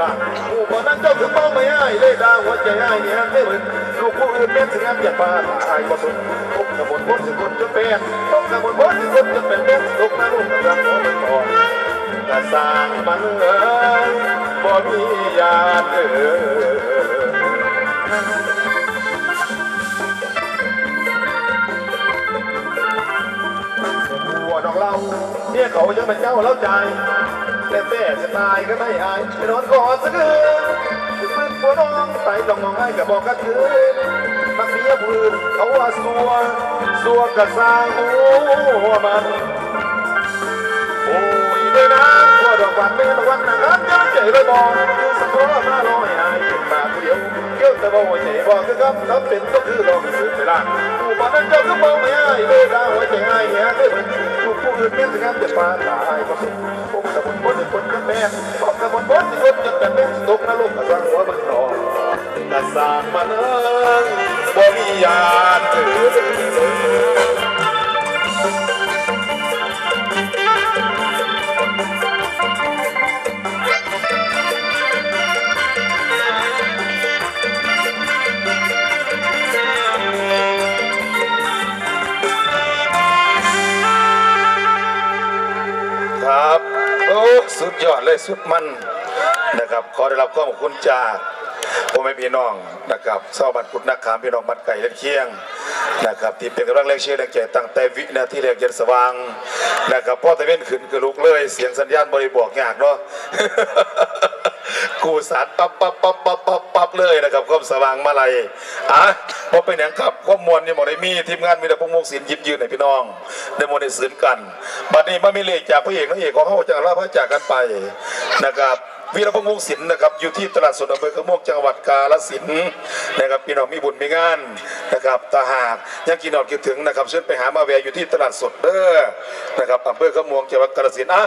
ลาผู้บ่นั้นเจ้าคือป้าไม่อ้ายเลยดาหัวใจอ้ายนี่ฮันได้เหมือนลูกผู้อื่นแม่นสิงามอย่าปาอายบ่สนพบกับมนต์บนสิคนจะเป็นพบกับมนต์บนสิคนจะเป็นเป็นตกนรกกำลังหัวมันต่อกระสร้างมันเอ้ยบ่มีญาติเอ้ยหัวดอกเราเนี่ยเขายังเป็นเจ้าเล่าใจ แต่แต่จะตายก็ไม่อายไปนอนกอดสักคืนถึงมือหัวน้องไตลองมองให้กับบอกกันคืนมักเมียพื้นเขาว่าสัวสัวกระซางหัวมันโอ้ยเด้นะหัวดอกหวานเมตะวันนะครับเจ้าเจ๋เลยบอกคือสังโฆมาลอยหายมาผู้เดียวเกี่ยวแต่บอกหัวใจบอกคือครับน้ำเป็นก็คือลองสืบไปละผู้ บ้านนั้นเจ้าก็มองไม่ให้เลยดาหัวใจให้เนี่ยได้เหมือนผู้ผู้อื่นเนี่ยสิครับจะปาตายก็คือผมกับคนบนคนกันแม่ผมกับคนบนคนจะเป็นแม่ตกนรกกระสังหัวมันรอกระสังมันเอิงบ่มีญาติ สุดยอดเลยสุดมันนะครับ ขอได้รับความขอบคุณจากพ่อแม่พี่น้องนะครับชาวบ้านกุดนักขามพี่น้องบ้านไก่และเคียงนะครับที่เป็นกำลังแรงเชียร์แรงใจตั้งแต่วินาทีแรกยันสว่างนะครับพ่อตะเวนขึ้นกระลุกเลย เสียงสัญญาณบริบอกยากเนาะ กูสารปั๊บปั๊บปั๊บปั๊บปั๊บปั๊บเลยนะครับความสว่างมาลัยอะพอเป็นอย่างครับความมวลนี่หมดได้มีทีมงานมีแต่พวกมุกศิลป์ยิบยืนในพี่น้องได้หมดได้สืนกัน บัดนี้มามีเลขจากพระเอกนางเอกของเขาจากลาพระจากกันไปนะครับ วีรพงษ์วงศิลป์นะครับอยู่ที่ตลาดสดอำเภอขะโมกจังหวัดกาฬสินธุ์นะครับพี่น้องมีบุญมีงานนะครับตาหากยังกินนอนคิดถึงนะครับเชิญไปหามาแวร์อยู่ที่ตลาดสดเด้อนะครับอำเภอขะโมงจังหวัดกาฬสินธุ์อะ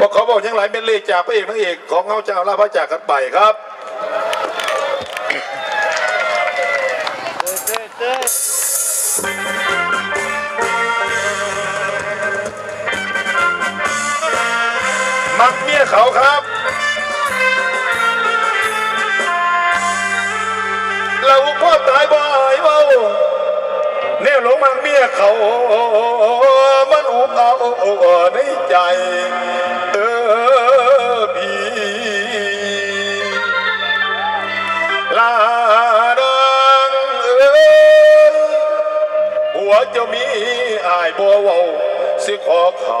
บอกขาบอกยังหลายเป็นเลขจากพระเอกนางเอกของเขาเจ้าลาพระจากกันไปครับมักเมียเขาครับ เราพ่อตายบ่อยเว้าแนวหลงมักเมียเขา มันอุกเอาในใจ เออพี่ลาดังเอ้ยหัวเจะมีอายบัวเวาสิขอเขา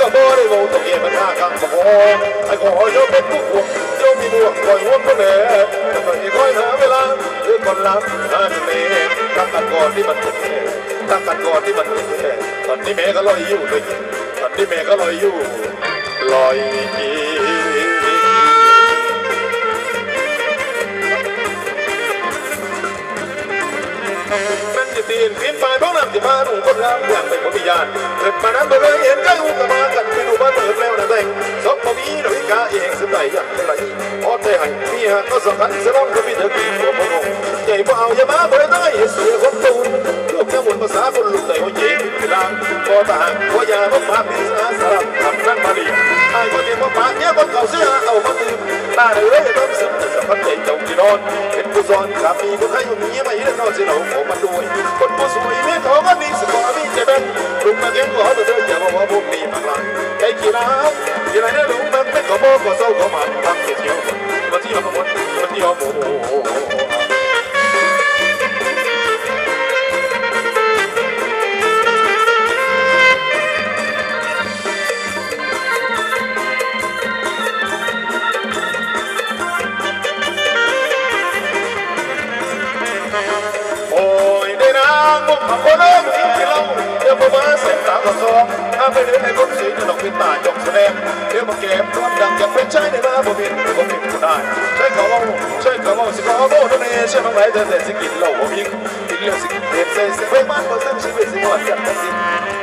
ครับตัวนั้นมาบอกให้แน่นอนแล้วที่ก่อคนตัดสายมาโดนใจแล้วพอเป็นเกี่ยวแล้วหัวใจจังหวะยังกระทั่งขอไปรับแต่เป็นหัวหน่อยไม่พุ่งคุณกลับไปหรือว่ามีกับการกระต้องรู้ตัวสีหลับโอ้โหเกี่ยโอ้เป็นก็เนี่ยนักเตะก็บ่ได้โว้ตัวเกี่ยมันฆ่ากันโอ้ไอ้ขอโยเป็นผู้ห่วงโยมีบวคอยหัวคนเอ๋แต่ก็ยังคอยหาเวลาหรือคนรับนั่นเองตั้งกันก่อนที่มันเป็นตั้งกันก่อนที่มันเป็นตอนนี้แม่ก็ลอยอยู่เลยตอนนี้แม่ก็ลอยอยู่ลอยกีมันจะตีนขึ้นไปเพราะน้ำจะมาดูคนรามอย่างเป็นคนพิยานเกิดมานั้นตัวเบยเห็นใกล้อุกมากันไปดูบ้านเปิดแล้วนะแต่งสองพ่อมีหนุ่ยกาเองสบายอย่างไรพอได้ให้มีหักก็สำคัญสลองก็มีเธอกี่ตัวพ่อใจบ่เอาอย่ามาบ่ได้เสียคนตูนลูกแค่บนภาษาคนลุกแต่หัวเย็นลางพอต่างหัวยาบ่มาเป็นสาสลับทำนั่นมาดีไอ้คนที่มาปากเนี้ยคนเก่าเสียเอามาตื่นตาเอ๋ยต้องสึกสำคัญใจเจ้าที่นอน อนสามีคนไทยอยู่นี้ไม่ได้นอนจะเราขอมาด้วยคนผู้สวยนี่เขาก็มีสกอมีเจ็บเป็นลุงมาเก็บหัวตัวเธออย่าบอกว่าพวกนี้มาหลังไอ้กี่น้ำกี่ไรเนี่ยลุงมันเป็นขโมยขอเศร้าขอมันทำเสียเที่ยวมาที่เราขโมยมาที่เราโมโหางมุกขับคนเล่นที่เราเดี๋ยวมาเส้นตากับซองถ้าไปเดินในคนสีจะต้องเป็นตาจงแสดงเดี๋ยวมาเก็บความดังจากเป็นใจในมาบ่บินบ่บินก็ได้ใช่เขาว่าใช่เขาว่าสิเขาโบ้นั่นเองใช่ทั้งหลายแต่แต่สิกินเหล้าบ่ยิงกินเหลี้ยงสิเด็ดใส่สิไปบ้านบ่ซ้ำชีวิตสิหมดกันทั้งสิ้น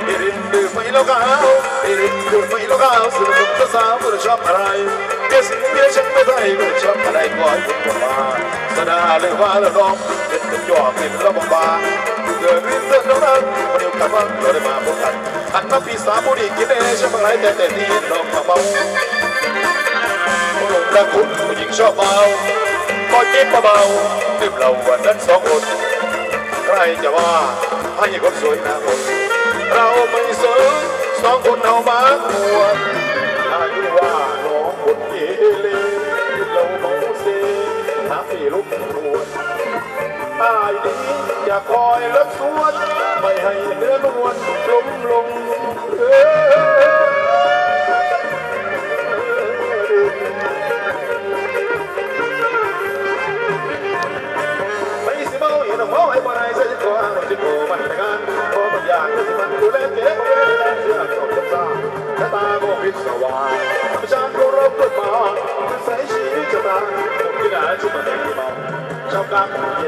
เอรินดื่มไม่แล้วก็เอาเอรินดื่มไม่แล้วก็เอาสุดสุดสาวก็ชอบอะไรเดี๋ยวสิเดียวฉันไม่ได้ก็ชอบอะไรก็ให้คุณบอกมาสนาเลยว่าแล้วน้องเป็นตัวย่อเป็นระบบบา เกิดริ้นเลือดน้องนั้นวันเดียวกันว่าเราได้มาพบกันหันมาปีสามบุรีกินเองฉันมาไล่แต่แต่ที่น้องมาเมาลงรักคุณผู้หญิงชอบเมาก็เจ็บเบาๆดื่มเหล้าวันนั้นสองคนใครจะว่าให้คนสวยน้าคนเราไม่สนสองคนเอามาหว อายดี อย่าคอยรบสวน ไม่ให้เนื้อนวลล้มลงเออ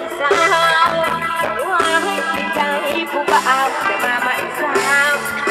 เย็นใจสาวแต่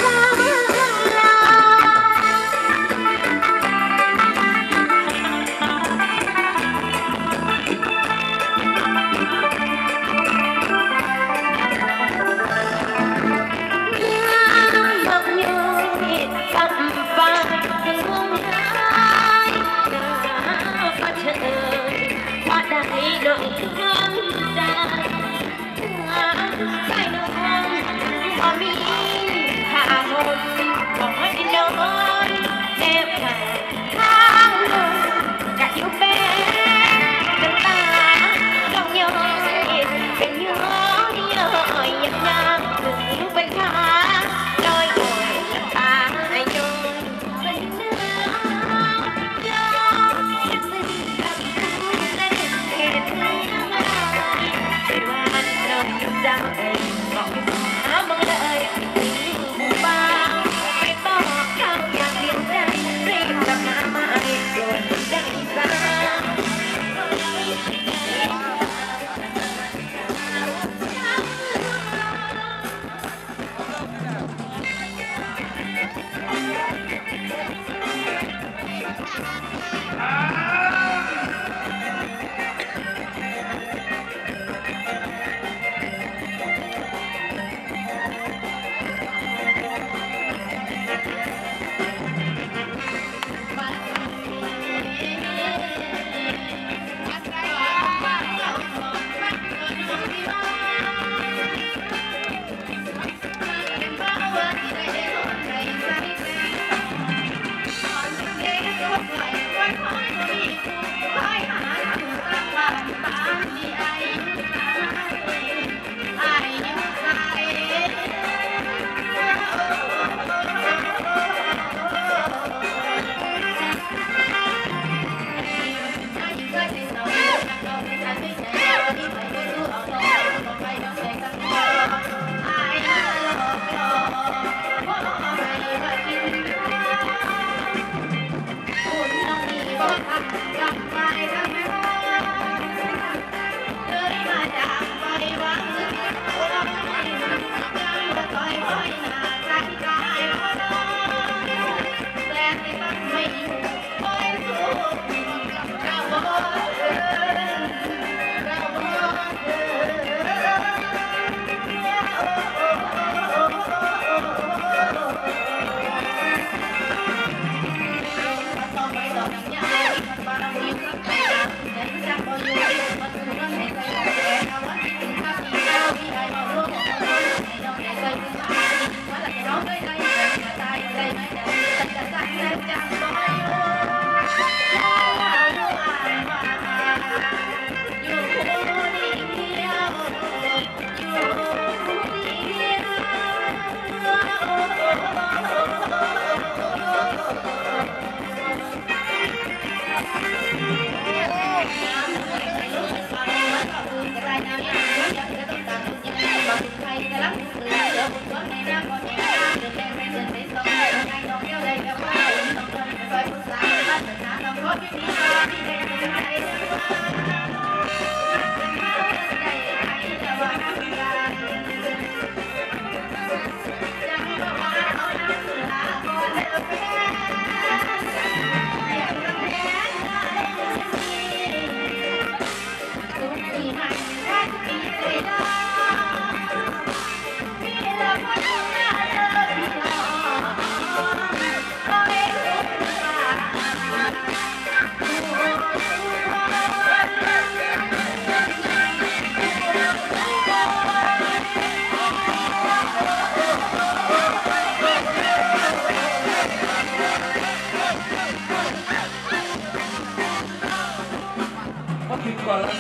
ก็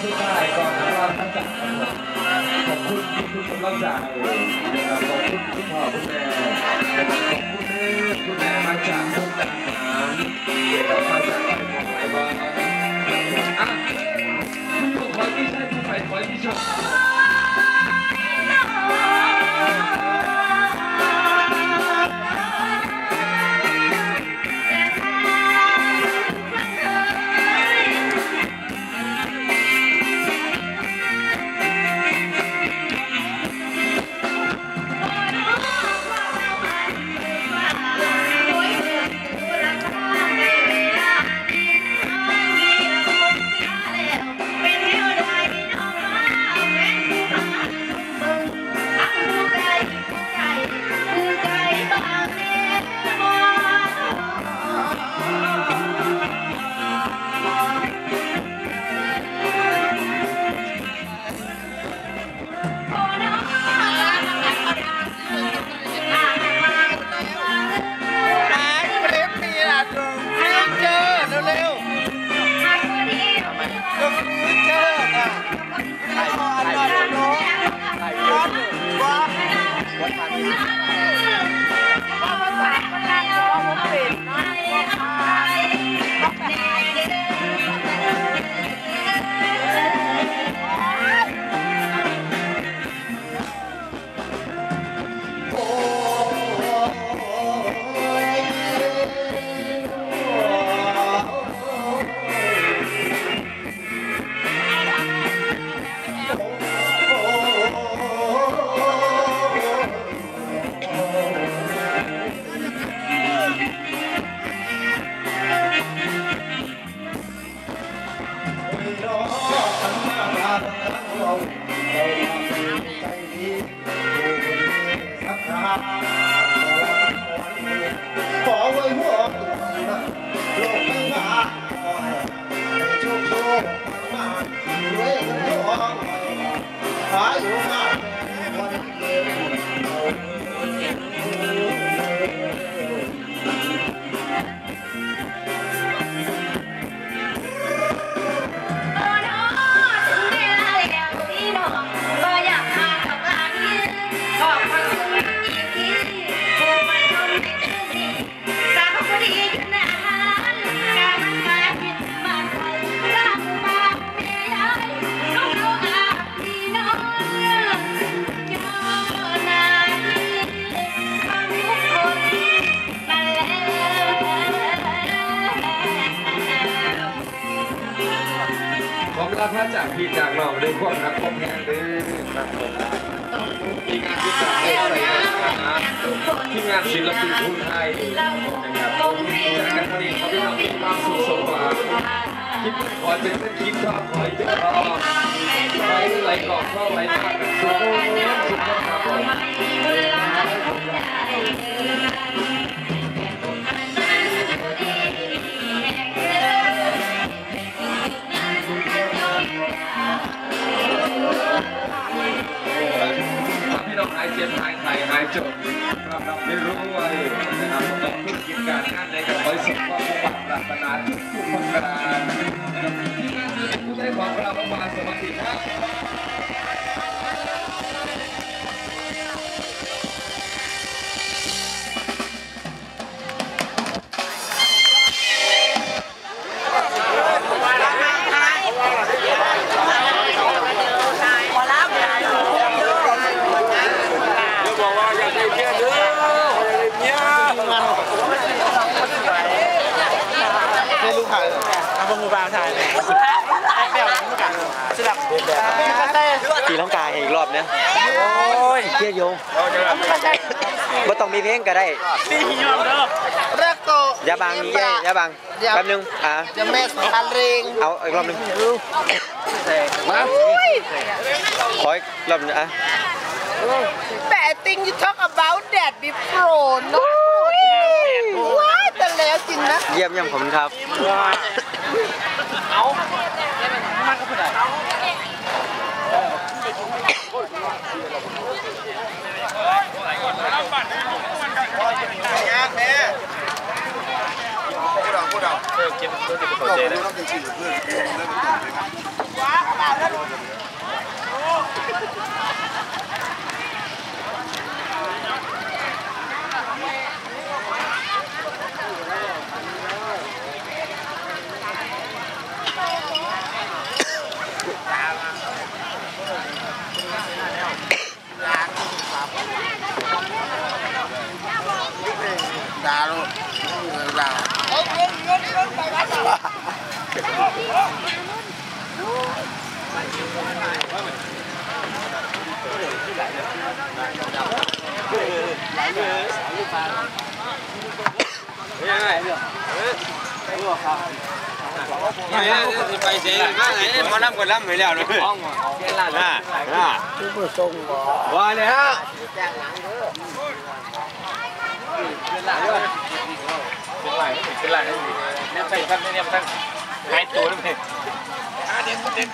คิดก่อนรับซื้อได้ก่อนเราตั้งใจขอบคุณที่ทุกคนรับจ่ายนะครับขอบคุณคุณพ่อคุณแม่นะครับขอบคุณแม่คุณแม่มาจากมุกดาหารนะครับมาจากไปหมดหลายบ้านอะคุณขอที่ใช่ผู้ใหญ่ขอที่ชอบ ขอเวลาพระจากพี่จากน้องด้วยความรักความแพงด้วยครับผมมีงานที่จากได้ใส่นะที่งานศิลปินทุนไทยนะครับจากกันวันนี้เขาได้ทำความสุขสมหวังคิดขอจะเป็นคิดชอบคอยจะรอคอยไหลกอกเข้าไหลผ่านสุขสุขครับผม ไถ่ายเอาพวกมือบาวถ่ายเลยแป๊บๆมือกันสลับตีลังกาให้อีกรอบเนี่ยโอ้ยเที่ยโยงบ่ต้องมีเพลงก็ได้ตียอมเด้อแรกโตยาบังนี้ยาอย่างแป๊บนึงอะจะแม่สคันเรงเอาอีกรอบนึงมาขออีกรอบนึงอะแต่ I think you talk about that before เน แต่แล้วจริงนะเยี่ยมเยี่ยมผมครับดาลูกดาไปเสียมา ไหนพอน้ำกดล้ำไปแล้วเลยอ่าอ่าว่า เลยเป็นไรเป็นไรเนี่ยใส่ท่านเนี่ยท่านหายตัวแล้วไหมอาเด็นอาเด็น